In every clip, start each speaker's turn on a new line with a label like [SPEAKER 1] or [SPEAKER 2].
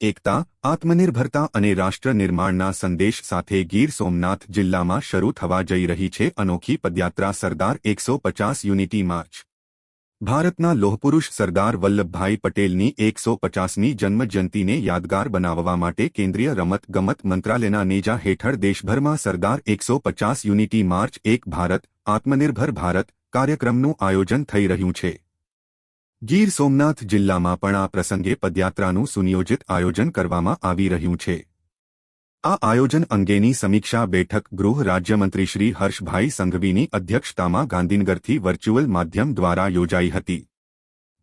[SPEAKER 1] એકતા, આત્મનિર્ભરતા અને રાષ્ટ્ર નિર્માણના સંદેશ સાથે ગીર સોમનાથ જિલ્લામાં શરૂ થવા જઈ રહી છે અનોખી પદયાત્રા સરદાર એકસો પચાસ યુનિટી માર્ચ. ભારતના લોહપુરુષ સરદાર વલ્લભભાઈ પટેલની એકસો પચાસમી જન્મજયંતિને યાદગાર બનાવવા માટે કેન્દ્રીય રમત ગમત મંત્રાલયના નેજા હેઠળ દેશભરમાં સરદાર એકસો પચાસ યુનિટી માર્ચ એક ભારત, આત્મનિર્ભર ભારત કાર્યક્રમનું આયોજન થઈ રહ્યું છે. ગીર સોમનાથ જિલ્લામાં પણ આ પ્રસંગે પદયાત્રાનું સુનિયોજિત આયોજન કરવામાં આવી રહ્યું છે. આ આયોજન અંગેની સમીક્ષા બેઠક ગૃહ રાજ્યમંત્રી શ્રી હર્ષભાઈ સંઘવીની અધ્યક્ષતામાં ગાંધીનગરથી વર્ચ્યુઅલ માધ્યમ દ્વારા યોજાઈ હતી.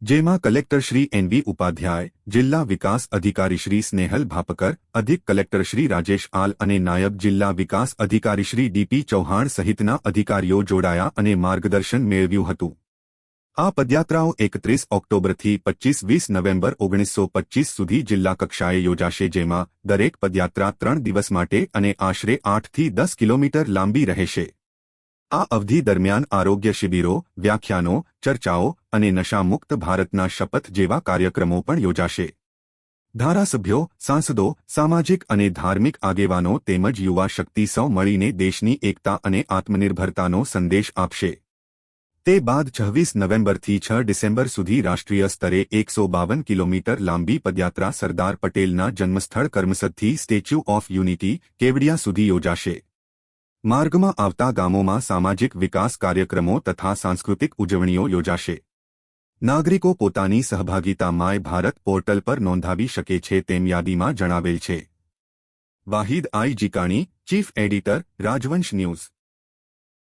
[SPEAKER 1] જેમાં કલેક્ટર શ્રી એનવી ઉપાધ્યાય, જિલ્લા વિકાસ અધિકારી શ્રી સ્નેહલ ભાપકર, અધિક કલેક્ટર શ્રી રાજેશ આલ અને નાયબ જિલ્લા વિકાસ અધિકારી શ્રી ડીપી ચૌહાણ સહિતના અધિકારીઓ જોડાયા અને માર્ગદર્શન મેળવ્યું હતું. આ પદયાત્રાઓ એકત્રીસ ઓક્ટોબરથી પચીસ વીસ નવેમ્બર ઓગણીસો પચીસ સુધી જિલ્લા કક્ષાએ યોજાશે, જેમાં દરેક પદયાત્રા ત્રણ દિવસ માટે અને આશરે આઠથી દસ કિલોમીટર લાંબી રહેશે. આ અવધિ દરમિયાન આરોગ્ય શિબિરો, વ્યાખ્યાનો, ચર્ચાઓ અને નશામુક્ત ભારતના શપથ જેવા કાર્યક્રમો પણ યોજાશે. ધારાસભ્યો, સાંસદો, સામાજિક અને ધાર્મિક આગેવાનો તેમજ યુવા શક્તિ સૌ મળીને દેશની એકતા અને આત્મનિર્ભરતાનો સંદેશ આપશે. તે બાદ છવ્વીસ નવેમ્બરથી છ ડિસેમ્બર સુધી રાષ્ટ્રીય સ્તરે એકસો બાવન કિલોમીટર લાંબી પદયાત્રા સરદાર પટેલના જન્મસ્થળ કર્મસદથી સ્ટેચ્યુ ઓફ યુનિટી, કેવડિયા સુધી યોજાશે. માર્ગમાં આવતા ગામોમાં સામાજિક વિકાસ કાર્યક્રમો તથા સાંસ્કૃતિક ઉજવણીઓ યોજાશે. નાગરિકો પોતાની સહભાગીતા માય ભારત પોર્ટલ પર નોંધાવી શકે છે તેમ યાદીમાં જણાવેલ છે. વાહિદ આઈ જીકાણી, ચીફ એડિટર, રાજવંશ ન્યૂઝ.